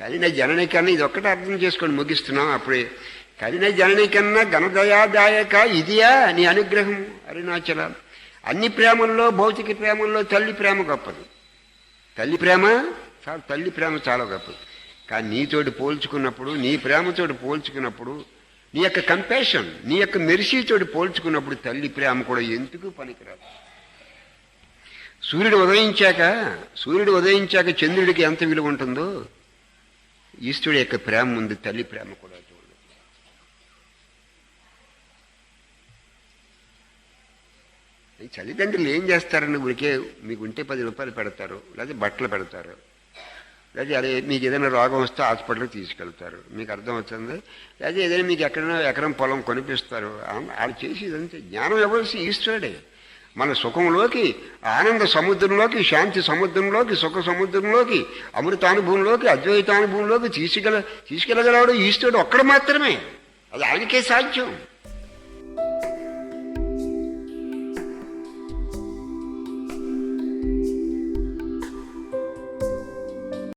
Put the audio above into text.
కలిన జనని కన్నా ఇది ఒక్కటే అర్థం చేసుకొని ముగిస్తున్నాం. అప్పుడే కలిన జనని కన్నా ఘనదయాదాయక ఇదియా నీ అనుగ్రహం అరుణాచల అన్ని ప్రేమల్లో భౌతిక ప్రేమల్లో తల్లి ప్రేమ గొప్పది. తల్లి ప్రేమ చాలా తల్లి ప్రేమ చాలా గొప్పది. కానీ నీతోటి పోల్చుకున్నప్పుడు నీ ప్రేమతోటి పోల్చుకున్నప్పుడు నీ యొక్క కంపాషన్ నీ యొక్క మెరిసీతోటి పోల్చుకున్నప్పుడు తల్లి ప్రేమ కూడా ఎందుకు పనికిరాదు? సూర్యుడు ఉదయించాక సూర్యుడు ఉదయించాక చంద్రుడికి ఎంత విలువ ఉంటుందో ఈశ్వరుడి యొక్క ప్రేమ ఉంది తల్లి ప్రేమ కూడా చూడదు తల్లిదండ్రులు ఏం చేస్తారని ఊరికే మీకు ఉంటే పది రూపాయలు పెడతారు లేదా బట్టలు పెడతారు. లేదా అదే మీకు ఏదైనా రోగం వస్తే హాస్పిటల్కి తీసుకెళ్తారు. మీకు అర్థం అవుతుంది? లేదా ఏదైనా మీకు ఎక్కడైనా ఎకరం పొలం కొనిపిస్తారు. వాళ్ళు చేసేదంతే జ్ఞానం ఇవ్వాల్సి ఈశ్వరుడే. మన సుఖంలోకి ఆనంద సముద్రంలోకి శాంతి సముద్రంలోకి సుఖ సముద్రంలోకి అమృతానుభవంలోకి అద్వైతానుభవంలోకి తీసుకెళ్ళ తీసుకెళ్ళగలవాడు ఈశ్వరుడు ఒక్కడు మాత్రమే. అది ఆయనకే సాధ్యం.